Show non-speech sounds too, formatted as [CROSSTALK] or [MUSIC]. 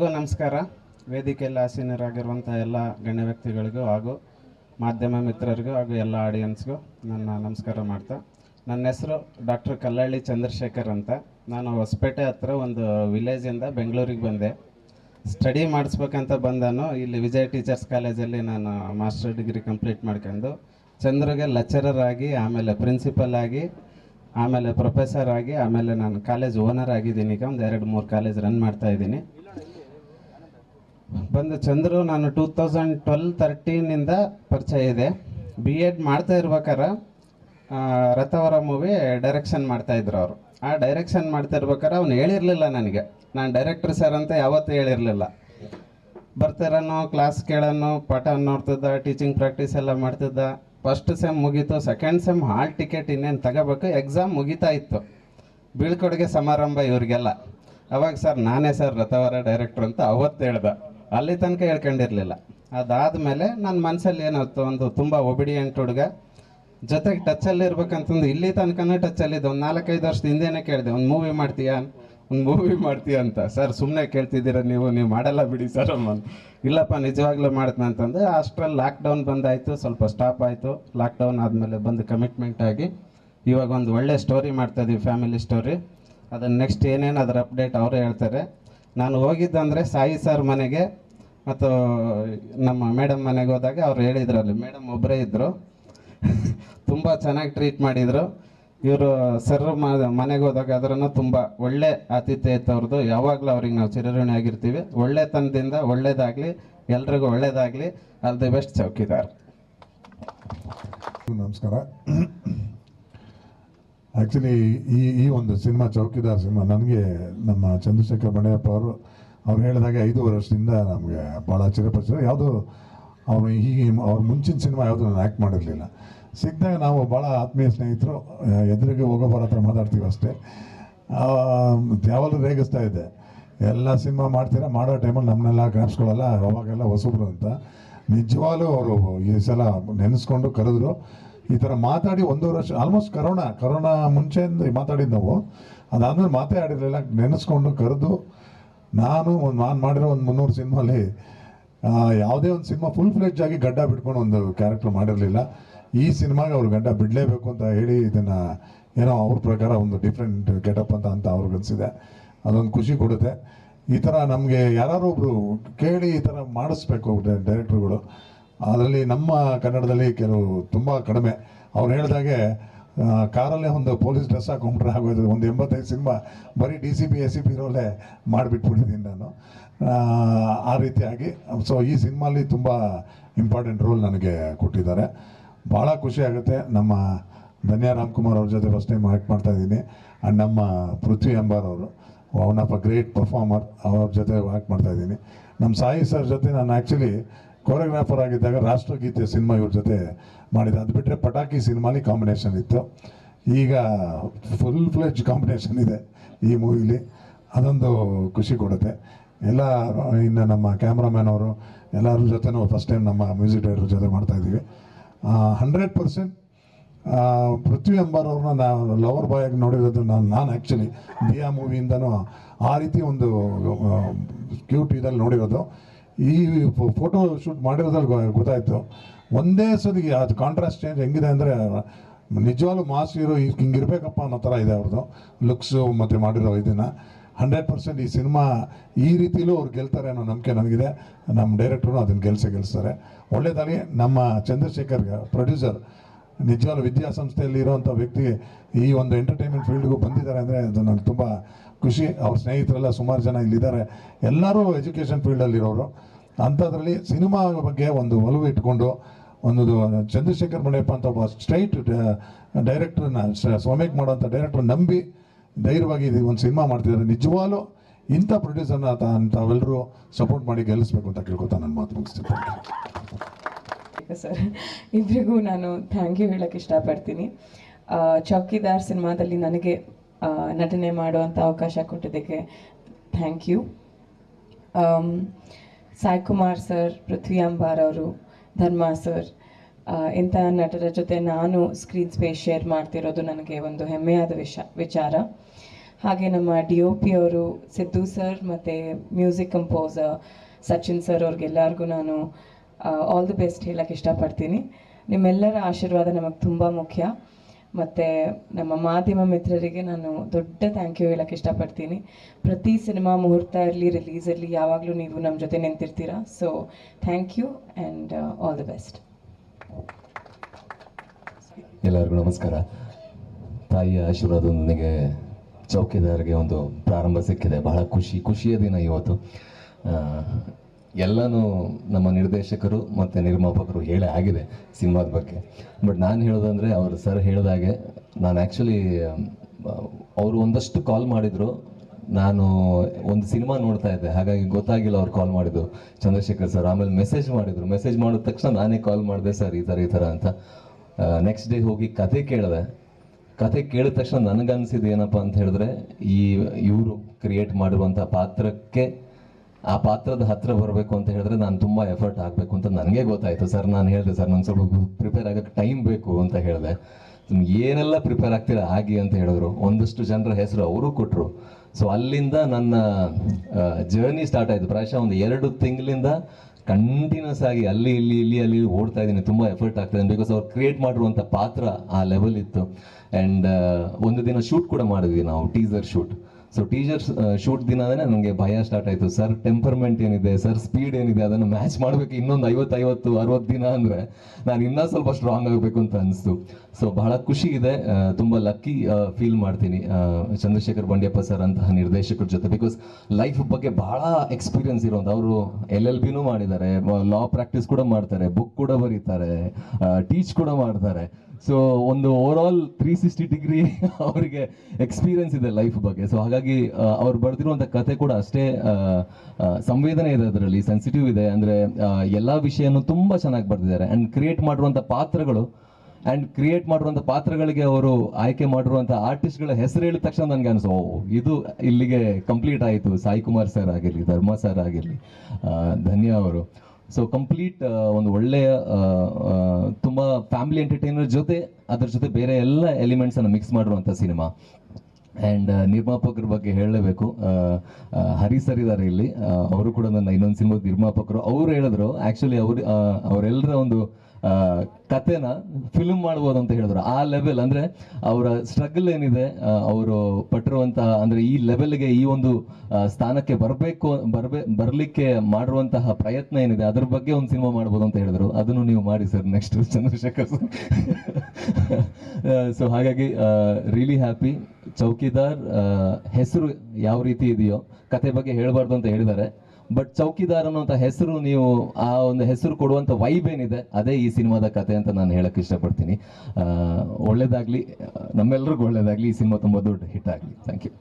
ಎಲ್ರಿಗೂ ನಮಸ್ಕಾರ. ವೇದಿಕೆಯಲ್ಲಿ ಆಸೀನರಾಗಿರುವಂಥ ಎಲ್ಲ ಗಣ್ಯ ವ್ಯಕ್ತಿಗಳಿಗೂ ಹಾಗೂ ಮಾಧ್ಯಮ ಮಿತ್ರರಿಗೂ ಹಾಗೂ ಎಲ್ಲ ಆಡಿಯನ್ಸ್ಗೂ ನನ್ನ ನಮಸ್ಕಾರ ಮಾಡ್ತಾ. ನನ್ನ ಹೆಸರು ಡಾಕ್ಟರ್ ಕಲ್ಲಳ್ಳಿ ಚಂದ್ರಶೇಖರ್ ಅಂತ. ನಾನು ಹೊಸಪೇಟೆ ಹತ್ರ ಒಂದು ವಿಲೇಜಿಂದ ಬೆಂಗಳೂರಿಗೆ ಬಂದೆ. ಸ್ಟಡಿ ಮಾಡಿಸ್ಬೇಕಂತ ಬಂದನು. ಇಲ್ಲಿ ವಿಜಯ ಟೀಚರ್ಸ್ ಕಾಲೇಜಲ್ಲಿ ನಾನು ಮಾಸ್ಟರ್ ಡಿಗ್ರಿ ಕಂಪ್ಲೀಟ್ ಮಾಡ್ಕೊಂಡು ಚಂದ್ರಗೆ ಲೆಕ್ಚರರ್ ಆಗಿ, ಆಮೇಲೆ ಪ್ರಿನ್ಸಿಪಲ್ ಆಗಿ, ಆಮೇಲೆ ಪ್ರೊಫೆಸರ್ ಆಗಿ, ಆಮೇಲೆ ನಾನು ಕಾಲೇಜ್ ಓನರ್ ಆಗಿದ್ದೀನಿ ಈಗ. ಒಂದು ಎರಡು ಮೂರು ಕಾಲೇಜ್ ರನ್ ಮಾಡ್ತಾ ಇದ್ದೀನಿ. ಬಂದು ಚಂದ್ರು ನಾನು ಟೂ ತೌಸಂಡ್ ಟ್ವೆಲ್ ತರ್ಟೀನಿಂದ ಪರಿಚಯ ಇದೆ. ಬಿ ಎಡ್ ಮಾಡ್ತಾ ಇರ್ಬೇಕಾರೆ ರಥವರ ಮೂವಿ ಡೈರೆಕ್ಷನ್ ಮಾಡ್ತಾಯಿದ್ರು ಅವರು. ಆ ಡೈರೆಕ್ಷನ್ ಮಾಡ್ತಾ ಇರ್ಬೇಕಾರೆ, ಅವ್ನು ಹೇಳಿರಲಿಲ್ಲ ನನಗೆ. ನಾನು ಡೈರೆಕ್ಟ್ರ್ ಸರ್ ಅಂತ ಯಾವತ್ತೂ ಹೇಳಿರಲಿಲ್ಲ. ಬರ್ತಿರೋನು ಕ್ಲಾಸ್ ಕೇಳೋನು, ಪಾಠ ನೋಡ್ತಿದ್ದ ಟೀಚಿಂಗ್ ಪ್ರಾಕ್ಟೀಸ್ ಎಲ್ಲ ಮಾಡ್ತಿದ್ದ. ಫಸ್ಟ್ ಸೆಮ್ ಮುಗೀತು ಸೆಕೆಂಡ್ ಸೆಮ್ ಹಾಲ್ ಟಿಕೆಟ್ ಇನ್ನೇನು ತಗೋಬೇಕು ಎಕ್ಸಾಮ್ ಮುಗಿತಾ ಇತ್ತು. ಬೀಳ್ಕೊಡುಗೆ ಸಮಾರಂಭ ಇವರಿಗೆಲ್ಲ. ಅವಾಗ ಸರ್ ನಾನೇ ಸರ್ ರಥವರ ಡೈರೆಕ್ಟ್ರ್ ಅಂತ ಅವತ್ತು ಹೇಳ್ದೆ. ಅಲ್ಲಿ ತನಕ ಹೇಳ್ಕೊಂಡಿರ್ಲಿಲ್ಲ. ಅದಾದಮೇಲೆ ನನ್ನ ಮನಸ್ಸಲ್ಲಿ ಏನಾಯ್ತು ಒಂದು ತುಂಬ ಒಬಿಡಿಯಂಟ್ ಹುಡುಗ ಜೊತೆಗೆ ಟಚ್ಚಲ್ಲಿ ಇರ್ಬೇಕಂತಂದು ಇಲ್ಲಿ ತನಕನೂ ಟಚ್ಚಲ್ಲಿದ್ದೆ ಒಂದು ನಾಲ್ಕೈದು ವರ್ಷದ ಹಿಂದೆನೇ ಕೇಳಿದೆ, ಒಂದು ಮೂವಿ ಮಾಡ್ತೀಯಾ? ಒಂದು ಮೂವಿ ಮಾಡ್ತೀಯ ಅಂತ. ಸರ್ ಸುಮ್ಮನೆ ಕೇಳ್ತಿದ್ದೀರ ನೀವು? ನೀವು ಮಾಡಲ್ಲ ಬಿಡಿ ಸರ್ ಅಮ್ಮನ್ ಇಲ್ಲಪ್ಪ, ನಿಜವಾಗ್ಲೂ ಮಾಡ್ತೀನಿ ಅಂತಂದು ಅಷ್ಟರಲ್ಲಿ ಲಾಕ್ಡೌನ್ ಬಂದಾಯಿತು, ಸ್ವಲ್ಪ ಸ್ಟಾಪ್ ಆಯಿತು. ಲಾಕ್ಡೌನ್ ಆದಮೇಲೆ ಬಂದು ಕಮಿಟ್ಮೆಂಟ್ ಆಗಿ ಇವಾಗ ಒಂದು ಒಳ್ಳೆ ಸ್ಟೋರಿ ಮಾಡ್ತಾಯಿದ್ದೀವಿ ಫ್ಯಾಮಿಲಿ ಸ್ಟೋರಿ ಅದನ್ನು ನೆಕ್ಸ್ಟ್ ಏನೇನು ಅದರ ಅಪ್ಡೇಟ್ ಅವರೇ ಹೇಳ್ತಾರೆ. ನಾನು ಹೋಗಿದ್ದಂದರೆ ಸಾಯಿ ಸರ್ ಮನೆಗೆ ಮತ್ತು ನಮ್ಮ ಮೇಡಮ್ ಮನೆಗೆ ಹೋದಾಗ ಅವ್ರು ಹೇಳಿದ್ರಲ್ಲಿ, ಮೇಡಮ್ ಒಬ್ಬರೇ ಇದ್ದರು [LAUGHS] ತುಂಬ ಚೆನ್ನಾಗಿ ಟ್ರೀಟ್ ಮಾಡಿದರು. ಇವರು ಸರ್ ಮನೆಗೆ ಹೋದಾಗ ಅದರನ್ನು ತುಂಬ ಒಳ್ಳೆ ಆತಿಥ್ಯ ಇತ್ತು ಅವ್ರದ್ದು. ಯಾವಾಗಲೂ ಅವ್ರಿಗೆ ನಾವು ಚಿರಋಣಿ ಆಗಿರ್ತೀವಿ. ಒಳ್ಳೆತನದಿಂದ ಒಳ್ಳೇದಾಗಲಿ, ಎಲ್ರಿಗೂ ಒಳ್ಳೇದಾಗಲಿ. All the best Chowkidar. ನಮಸ್ಕಾರ. ಆ್ಯಕ್ಚುಲಿ ಈ ಈ ಒಂದು ಸಿನಿಮಾ, ಚೌಕಿದಾರ್ ಸಿನಿಮಾ, ನನಗೆ ನಮ್ಮ ಚಂದ್ರಶೇಖರ್ ಬಣೆಯಪ್ಪ ಅವರು, ಅವ್ರು ಹೇಳಿದಾಗ ಐದು ವರ್ಷದಿಂದ ನಮಗೆ ಭಾಳ ಚಿರಪರಿಚಿತ. ಯಾವುದೋ ಅವನು ಹೀಗೆ ಅವ್ರ ಮುಂಚಿನ ಸಿನಿಮಾ ಯಾವುದು ನಾನು ಆ್ಯಕ್ಟ್ ಮಾಡಿರಲಿಲ್ಲ. ಸಿಕ್ಕಿದಾಗ ನಾವು ಭಾಳ ಆತ್ಮೀಯ ಸ್ನೇಹಿತರು, ಎದುರಿಗೆ ಹೋಗೋ ಬರೋ ಹತ್ರ ಮಾತಾಡ್ತೀವಿ ಅಷ್ಟೇ. ಯಾವಾಗಲೂ ರೇಗಿಸ್ತಾ ಇದ್ದೆ. ಎಲ್ಲ ಸಿನಿಮಾ ಮಾಡ್ತೀರಾ, ಮಾಡೋ ಟೈಮಲ್ಲಿ ನಮ್ಮನ್ನೆಲ್ಲ ಜ್ಞಾಪಿಸ್ಕೊಳ್ಳಲ್ಲ ಅವಾಗೆಲ್ಲ ಹೊಸಬ್ರು ಅಂತ. ನಿಜವಾಗ್ಲೂ ಅವರು ಈ ಸಲ ನೆನೆಸ್ಕೊಂಡು ಕರೆದ್ರು. ಈ ಥರ ಮಾತಾಡಿ ಒಂದೂವರೆ ವರ್ಷ ಆಲ್ಮೋಸ್ಟ್ ಕರೋನಾ ಕರೋನಾ ಮುಂಚೆಯಿಂದ ಮಾತಾಡಿದ್ದು ನಾವು. ಅದಾದ್ಮೇಲೆ ಮಾತೇ ಆಡಿರಲಿಲ್ಲ ನೆನೆಸ್ಕೊಂಡು ಕರೆದು ನಾನು ಒಂದು, ನಾನು ಮಾಡಿರೋ ಒಂದು ಮುನ್ನೂರು ಸಿನಿಮಾಲಿ ಯಾವುದೇ ಒಂದು ಸಿನಿಮಾ ಫುಲ್ ಫ್ಲೆಜ್ ಆಗಿ ಗಡ್ಡ ಬಿಟ್ಕೊಂಡು ಒಂದು ಕ್ಯಾರೆಕ್ಟರ್ ಮಾಡಿರಲಿಲ್ಲ. ಈ ಸಿನಿಮಾಗೆ ಅವ್ರು ಗಡ್ಡ ಬಿಡಲೇಬೇಕು ಅಂತ ಹೇಳಿ ಇದನ್ನು ಏನೋ ಅವ್ರ ಪ್ರಕಾರ ಒಂದು ಡಿಫ್ರೆಂಟ್ ಗೆಟಪ್ ಅಂತ ಅಂತ ಅವ್ರಿಗೆ ಅನಿಸಿದೆ. ಅದೊಂದು ಖುಷಿ ಕೊಡುತ್ತೆ. ಈ ಥರ ನಮಗೆ ಯಾರು ಒಬ್ಬರು ಕೇಳಿ ಈ ಥರ ಮಾಡಿಸ್ಬೇಕು, ಡೈರೆಕ್ಟ್ರುಗಳು. ಅದರಲ್ಲಿ ನಮ್ಮ ಕನ್ನಡದಲ್ಲಿ ಕೆಲವು ತುಂಬ ಕಡಿಮೆ. ಅವ್ರು ಹೇಳಿದಾಗೆ ಕಾರಲ್ಲೇ ಒಂದು ಪೊಲೀಸ್ ಡ್ರೆಸ್ ಹಾಕೊಂಡ್ರೆ ಆಗೋದು. ಒಂದು ಎಂಬತ್ತೈದು ಸಿನಿಮಾ ಬರೀ D C P S C P ರೋಲೇ ಮಾಡಿಬಿಟ್ಬಿಟ್ಟಿದ್ದೀನಿ ನಾನು. ಆ, ರೀತಿಯಾಗಿ. ಸೊ ಈ ಸಿನಿಮಾಲಿ ತುಂಬ ಇಂಪಾರ್ಟೆಂಟ್ ರೋಲ್ ನನಗೆ ಕೊಟ್ಟಿದ್ದಾರೆ. ಭಾಳ ಖುಷಿ ಆಗುತ್ತೆ. ನಮ್ಮ ಧನ್ಯ ರಾಮ್ಕುಮಾರ್ ಅವ್ರ ಜೊತೆ ಫಸ್ಟ್ ಟೈಮ್ ಆ್ಯಕ್ಟ್ ಮಾಡ್ತಾ ಇದ್ದೀನಿ. ಆ್ಯಂಡ್ ನಮ್ಮ ಪೃಥ್ವಿ ಅಂಬಾರ್ ಅವರು one of a great performer ಅವ್ರ ಜೊತೆ ಆ್ಯಕ್ಟ್ ಮಾಡ್ತಾ ಇದ್ದೀನಿ. ನಮ್ಮ ಸಾಯಿ ಸರ್ ಜೊತೆ ನಾನು ಆ್ಯಕ್ಚುಲಿ ಕೊರಿಯೋಗ್ರಾಫರ್ ಆಗಿದ್ದಾಗ ರಾಷ್ಟ್ರಗೀತೆ ಸಿನಿಮಾ ಇವ್ರ ಜೊತೆ ಮಾಡಿದ. ಅದು ಬಿಟ್ಟರೆ ಪಟಾಕಿ ಸಿನಿಮಾಲಿ ಕಾಂಬಿನೇಷನ್ ಇತ್ತು. ಈಗ ಫುಲ್ ಫ್ಲೆಜ್ ಕಾಂಬಿನೇಷನ್ ಇದೆ ಈ ಮೂವಿಲಿ ಅದೊಂದು ಖುಷಿ ಕೊಡುತ್ತೆ. ಎಲ್ಲ, ಇನ್ನು ನಮ್ಮ ಕ್ಯಾಮ್ರಾಮ್ಯಾನ್ ಅವರು ಎಲ್ಲರ ಜೊತೆನೂ ಫಸ್ಟ್ ಟೈಮ್ ನಮ್ಮ ಮ್ಯೂಸಿಕ್ ಡೈರೆಕ್ಟರ್ ಜೊತೆ ಮಾಡ್ತಾ ಇದ್ದೀವಿ. ಹಂಡ್ರೆಡ್ ಪರ್ಸೆಂಟ್ ಪೃಥ್ವಿ ಅಂಬಾರವ್ರನ್ನ ನಾವು ಲವರ್ ಬಾಯ್ ಆಗಿ ನೋಡಿರೋದು ನಾನು ನಾನು ಆ್ಯಕ್ಚುಲಿ ದಿಯಾ ಮೂವಿಯಿಂದನೂ ಆ ರೀತಿ ಒಂದು ಕ್ಯೂಟ್ ಇದರಲ್ಲಿ ನೋಡಿರೋದು. ಈ ಫೋಟೋ ಶೂಟ್ ಮಾಡಿರೋದ್ರಲ್ಲಿ ಗೊತ್ತಾಯಿತು. ಒಂದೇ ಸತಿಗೆ ಅದು ಕಾಂಟ್ರಾಸ್ಟ್ ಚೇಂಜ್ ಹೆಂಗಿದೆ ಅಂದರೆ, ನಿಜವಾಗ್ಲೂ ಮಾಸ್ ಹೀರೋ ಇರಬೇಕಪ್ಪ ಅನ್ನೋ ಥರ ಇದೆ ಅವ್ರದ್ದು ಲುಕ್ಸು ಮತ್ತು ಮಾಡಿರೋ ಇದನ್ನು ಹಂಡ್ರೆಡ್ ಪರ್ಸೆಂಟ್ ಈ ಸಿನಿಮಾ ಈ ರೀತಿಲೂ ಅವ್ರು ಗೆಲ್ತಾರೆ ಅನ್ನೋ ನಂಬಿಕೆ ನನಗಿದೆ. ನಮ್ಮ ಡೈರೆಕ್ಟ್ರು ಅದನ್ನು ಗೆಲ್ಸೇ ಗೆಲ್ಸ್ತಾರೆ. ಒಳ್ಳೆಯದಾಗಿ ನಮ್ಮ ಚಂದ್ರಶೇಖರ್ ಪ್ರೊಡ್ಯೂಸರ್ ನಿಜವಾಗ್ಲೂ ವಿದ್ಯಾಸಂಸ್ಥೆಯಲ್ಲಿ ಇರೋವಂಥ ವ್ಯಕ್ತಿ ಈ ಒಂದು ಎಂಟರ್ಟೈನ್ಮೆಂಟ್ ಫೀಲ್ಡ್ಗೂ ಬಂದಿದ್ದಾರೆ ಅಂದರೆ ಅದು ನನಗೆ ತುಂಬ ಖುಷಿ ಅವ್ರ ಸ್ನೇಹಿತರೆಲ್ಲ ಸುಮಾರು ಜನ ಇಲ್ಲಿದ್ದಾರೆ. ಎಲ್ಲರೂ ಎಜುಕೇಷನ್ ಫೀಲ್ಡಲ್ಲಿರೋರು ಅಂಥದ್ರಲ್ಲಿ ಸಿನಿಮಾ ಬಗ್ಗೆ ಒಂದು ಒಲವು ಇಟ್ಕೊಂಡು ಒಂದು ಚಂದ್ರಶೇಖರ್ ಮಣೆಯಪ್ಪ ಅಂತ ಒಬ್ಬ ಸ್ಟ್ರೈಟ್ ಡೈರೆಕ್ಟ್ರನ್ನ ಸ್ವಮೇಕ್ ಮಾಡೋಂಥ ಡೈರೆಕ್ಟ್ರ್ ನಂಬಿ ಧೈರ್ಯವಾಗಿ ಇದು ಒಂದು ಸಿನಿಮಾ ಮಾಡ್ತಿದ್ದಾರೆ. ನಿಜವಾಗ್ಲೂ ಇಂಥ ಪ್ರೊಡ್ಯೂಸರ್ನ ತಾವೆಲ್ಲರೂ ಸಪೋರ್ಟ್ ಮಾಡಿ ಗೆಲ್ಲಿಸ್ಬೇಕು ಅಂತ ಕೇಳ್ಕೊತಾ ನನ್ನ ಮಾತು ಮುಗಿಸ್ತೀನಿ. ಸರ್. ಇಬ್ಬರಿಗೂ ನಾನು ಥ್ಯಾಂಕ್ ಯು ಹೇಳಕ್ಕೆ ಇಷ್ಟಪಡ್ತೀನಿ. ಚೌಕಿದಾರ್ ಸಿನಿಮಾದಲ್ಲಿ ನನಗೆ ನಟನೆ ಮಾಡುವಂಥ ಅವಕಾಶ ಕೊಟ್ಟಿದ್ದಕ್ಕೆ thank you Sai Kumar sir Prithvi Ambaar ಅವರು, ಧರ್ಮ ಸರ್ ಇಂಥ ನಟರ ಜೊತೆ ನಾನು ಸ್ಕ್ರೀನ್ ಸ್ಪೇಸ್ ಶೇರ್ ಮಾಡ್ತಿರೋದು ನನಗೆ ಒಂದು ಹೆಮ್ಮೆಯಾದ ವಿಷ, ವಿಚಾರ. ಹಾಗೆ ನಮ್ಮ ಡಿ ಒ ಪಿ ಅವರು, ಸಿದ್ದು ಸರ್ ಮತ್ತು ಮ್ಯೂಸಿಕ್ ಕಂಪೋಸರ್ ಸಚಿನ್ ಸರ್ ಅವ್ರಿಗೆಲ್ಲರಿಗೂ ನಾನು ಆಲ್ ದಿ ಬೆಸ್ಟ್ ಹೇಳಕ್ಕೆ ಇಷ್ಟಪಡ್ತೀನಿ. ನಿಮ್ಮೆಲ್ಲರ ಆಶೀರ್ವಾದ ನಮಗೆ ತುಂಬ ಮುಖ್ಯ. ಮತ್ತು ನಮ್ಮ ಮಾಧ್ಯಮ ಮಿತ್ರರಿಗೆ ನಾನು ದೊಡ್ಡ ಥ್ಯಾಂಕ್ ಯು ಹೇಳಕ್ಕೆ ಇಷ್ಟಪಡ್ತೀನಿ. ಪ್ರತಿ ಸಿನಿಮಾ ಮುಹೂರ್ತ ಇರಲಿ ರಿಲೀಸ್ ಇರಲಿ, ಯಾವಾಗಲೂ ನೀವು ನಮ್ಮ ಜೊತೆ ನಿಂತಿರ್ತೀರಾ. So thank you and all the best ಎಲ್ಲರಿಗೂ ನಮಸ್ಕಾರ. ತಾಯಿಯ ಆಶೀರ್ವಾದದೊಂದಿಗೆ ಚೌಕಿದಾರಿಗೆ ಒಂದು ಪ್ರಾರಂಭ ಸಿಕ್ಕಿದೆ. ಬಹಳ ಖುಷಿ. ಖುಷಿಯ ದಿನ ಇವತ್ತು. ಎಲ್ಲನೂ ನಮ್ಮ ನಿರ್ದೇಶಕರು ಮತ್ತು ನಿರ್ಮಾಪಕರು ಹೇಳೇ ಆಗಿದೆ ಸಿನಿಮಾದ ಬಗ್ಗೆ. ಬಟ್ ನಾನು ಹೇಳೋದಂದರೆ ಅವರು ಸರ್ ಹೇಳಿದಾಗೆ ನಾನು ಆ್ಯಕ್ಚುಲಿ ಅವರು ಒಂದಷ್ಟು ಕಾಲ್ ಮಾಡಿದರು. ನಾನು ಒಂದು ಸಿನಿಮಾ ನೋಡ್ತಾ ಇದ್ದೆ, ಹಾಗಾಗಿ ಗೊತ್ತಾಗಿಲ್ಲ ಅವ್ರು ಕಾಲ್ ಮಾಡಿದ್ದು. ಚಂದ್ರಶೇಖರ್ ಸರ್ ಆಮೇಲೆ ಮೆಸೇಜ್ ಮಾಡಿದರು. ಮೆಸೇಜ್ ಮಾಡಿದ ತಕ್ಷಣ ನಾನೇ ಕಾಲ್ ಮಾಡಿದೆ, ಸರ್, ಈ ಥರ ಈ ಥರ ಅಂತ. ನೆಕ್ಸ್ಟ್ ಡೇ ಹೋಗಿ ಕತೆ ಕೇಳಿದೆ. ಕತೆ ಕೇಳಿದ ತಕ್ಷಣ ನನಗನ್ಸಿದ್ದು ಏನಪ್ಪ ಅಂತ ಹೇಳಿದ್ರೆ, ಈ ಇವರು ಕ್ರಿಯೇಟ್ ಮಾಡಿರುವಂಥ ಪಾತ್ರಕ್ಕೆ ಆ ಪಾತ್ರದ ಹತ್ರ ಬರಬೇಕು ಅಂತ ಹೇಳಿದ್ರೆ ನಾನು ತುಂಬ ಎಫರ್ಟ್ ಆಗಬೇಕು ಅಂತ ನನಗೆ ಗೊತ್ತಾಯಿತು. ಸರ್, ನಾನು ಹೇಳಿದೆ, ಸರ್, ನಾನು ಸ್ವಲ್ಪ ಪ್ರಿಪೇರ್ ಆಗೋಕ್ಕೆ ಟೈಮ್ ಬೇಕು ಅಂತ ಹೇಳಿದೆ. ಏನೆಲ್ಲ ಪ್ರಿಪೇರ್ ಆಗ್ತೀರಾ ಆಗಿ ಅಂತ ಹೇಳಿದ್ರು. ಒಂದಷ್ಟು ಜನರ ಹೆಸರು ಅವರು ಕೊಟ್ಟರು ಸೊ ಅಲ್ಲಿಂದ ನನ್ನ ಜರ್ನಿ ಸ್ಟಾರ್ಟ್ ಆಯಿತು. ಪ್ರಾಯಶಃ ಒಂದು ಎರಡು ತಿಂಗಳಿಂದ ಕಂಟಿನ್ಯೂಸ್ ಆಗಿ ಅಲ್ಲಿ, ಇಲ್ಲಿ ಇಲ್ಲಿ, ಅಲ್ಲಿ ಓಡ್ತಾ ಇದ್ದೀನಿ. ತುಂಬ ಎಫರ್ಟ್ ಆಗ್ತಾ ಇದ್ದೀನಿ. ಬಿಕಾಸ್ ಅವ್ರು ಕ್ರಿಯೇಟ್ ಮಾಡಿರುವಂಥ ಪಾತ್ರ ಆ ಲೆವೆಲ್ ಇತ್ತು. ಆ್ಯಂಡ್ ಒಂದು ದಿನ ಶೂಟ್ ಕೂಡ ಮಾಡಿದ್ವಿ ನಾವು teaser shoot so teachers shoot ದಿನದೇ ನನಗೆ ಭಯ ಸ್ಟಾರ್ಟ್ ಆಯಿತು. ಸರ್ ಟೆಂಪರ್ಮೆಂಟ್ ಏನಿದೆ? ಸರ್ ಸ್ಪೀಡ್ ಏನಿದೆ? ಅದನ್ನು ಮ್ಯಾಚ್ ಮಾಡಬೇಕು ಇನ್ನೊಂದು ಐವತ್ತೈವತ್ತು, ಅರವತ್ತು ದಿನ ಅಂದರೆ ನಾನು ಇನ್ನೂ ಸ್ವಲ್ಪ ಸ್ಟ್ರಾಂಗ್ ಆಗಬೇಕು ಅಂತ ಅನಿಸ್ತು. ಸೊ ಬಹಳ ಖುಷಿ ಇದೆ. ತುಂಬ ಲಕ್ಕಿ ಫೀಲ್ ಮಾಡ್ತೀನಿ ಚಂದ್ರಶೇಖರ್ ಬಂಡ್ಯಪ್ಪ ಸರ್ ಅಂತಹ ನಿರ್ದೇಶಕರ ಜೊತೆ. ಬಿಕಾಸ್ ಲೈಫ್ ಬಗ್ಗೆ ಬಹಳ ಎಕ್ಸ್ಪೀರಿಯನ್ಸ್ ಇರೋದು ಅವರು ಎಲ್ ಎಲ್ ಬಿನೂ ಮಾಡಿದ್ದಾರೆ. ಲಾ ಪ್ರಾಕ್ಟೀಸ್ ಕೂಡ ಮಾಡ್ತಾರೆ ಬುಕ್ ಕೂಡ ಬರೀತಾರೆ ಟೀಚ್ ಕೂಡ ಮಾಡ್ತಾರೆ. ಸೊ ಒಂದು over all three sixty degree ಅವರಿಗೆ ಎಕ್ಸ್ಪೀರಿಯನ್ಸ್ ಇದೆ ಲೈಫ್ ಬಗ್ಗೆ. ಸೊ ಹಾಗಾಗಿ ಆ, ಅವ್ರು ಬರೆದಿರುವಂಥ ಕತೆ ಕೂಡ ಅಷ್ಟೇ ಸಂವೇದನೆ ಇದೆ ಅದರಲ್ಲಿ ಸೆನ್ಸಿಟಿವ್ ಇದೆ. ಅಂದರೆ ಎಲ್ಲ ವಿಷಯನೂ ತುಂಬ ಚೆನ್ನಾಗಿ ಬರೆದಿದ್ದಾರೆ. ಆ್ಯಂಡ್ ಕ್ರಿಯೇಟ್ ಮಾಡಿರುವಂಥ ಪಾತ್ರಗಳು ಆ್ಯಂಡ್ ಕ್ರಿಯೇಟ್ ಮಾಡಿರುವಂಥ ಪಾತ್ರಗಳಿಗೆ ಅವರು ಆಯ್ಕೆ ಮಾಡಿರುವಂಥ ಆರ್ಟಿಸ್ಟ್ಗಳ ಹೆಸರು ಹೇಳಿದ ತಕ್ಷಣ ನನಗೆ ಅನಿಸೋ ಇದು ಇಲ್ಲಿಗೆ ಕಂಪ್ಲೀಟ್ ಆಯಿತು. ಸಾಯಿ ಕುಮಾರ್ ಸರ್ ಆಗಿರಲಿ ಧರ್ಮ ಸರ್ ಆಗಿರಲಿ ಧನ್ಯ ಅವರು. ಸೊ ಕಂಪ್ಲೀಟ್ ಒಂದು ಒಳ್ಳೆಯ ತುಂಬ ಫ್ಯಾಮಿಲಿ ಎಂಟರ್ಟೈನರ್ ಜೊತೆ ಅದ್ರ ಜೊತೆ ಬೇರೆ ಎಲ್ಲ ಎಲಿಮೆಂಟ್ಸನ್ನು ಮಿಕ್ಸ್ ಮಾಡಿರುವಂಥ ಸಿನಿಮಾ ಆ್ಯಂಡ್ ನಿರ್ಮಾಪಕರ ಬಗ್ಗೆ ಹೇಳಲೇಬೇಕು. ಹರಿ ಸರ್ ಇದ್ದಾರೆ ಇಲ್ಲಿ. ಅವರು ಕೂಡ ನನ್ನ ಇನ್ನೊಂದು ಸಿನಿಮಾದ ನಿರ್ಮಾಪಕರು. ಅವ್ರು ಹೇಳಿದ್ರು ಆ್ಯಕ್ಚುಲಿ ಅವ್ರು ಅವರೆಲ್ಲರ ಒಂದು ಕತೆನ ಫಿಲ್ಮ್ ಮಾಡ್ಬೋದು ಅಂತ ಹೇಳಿದ್ರು. ಆ ಲೆವೆಲ್ ಅಂದರೆ ಅವರ ಸ್ಟ್ರಗಲ್ ಏನಿದೆ ಅವರು ಪಟ್ಟಿರುವಂತಹ, ಅಂದರೆ ಈ ಲೆವೆಲ್ಗೆ ಈ ಒಂದು ಸ್ಥಾನಕ್ಕೆ ಬರಬೇಕು, ಬರಬೇ, ಬರಲಿಕ್ಕೆ ಮಾಡಿರುವಂತಹ ಪ್ರಯತ್ನ ಏನಿದೆ, ಅದ್ರ ಬಗ್ಗೆ ಒಂದು ಸಿನಿಮಾ ಮಾಡ್ಬೋದು ಅಂತ ಹೇಳಿದ್ರು. ಅದನ್ನು ನೀವು ಮಾಡಿ ಸರ್ ನೆಕ್ಸ್ಟ್ ಚಂದ್ರಶೇಖರ್ ಸೊ ಹಾಗಾಗಿ ರಿಯಲಿ ಹ್ಯಾಪಿ ಚೌಕಿದಾರ್ ಹೆಸರು ಯಾವ ರೀತಿ ಇದೆಯೋ, ಕತೆ ಬಗ್ಗೆ ಹೇಳಬಾರ್ದು ಅಂತ ಹೇಳಿದ್ದಾರೆ. ಬಟ್ ಚೌಕಿದಾರ್ ಅನ್ನೋಂಥ ಹೆಸರು ನೀವು ಆ ಒಂದು ಹೆಸರು ಕೊಡುವಂಥ ವೈಬ್ ಏನಿದೆ, ಅದೇ ಈ ಸಿನಿಮಾದ ಕತೆ ಅಂತ ನಾನು ಹೇಳಕ್ಕೆ ಇಷ್ಟಪಡ್ತೀನಿ. ಒಳ್ಳೇದಾಗ್ಲಿ, ನಮ್ಮೆಲ್ರಿಗೂ ಒಳ್ಳೇದಾಗ್ಲಿ, ಈ ಸಿನಿಮಾ ತುಂಬ ದೊಡ್ಡ ಹಿಟ್ ಆಗಲಿ. Thank you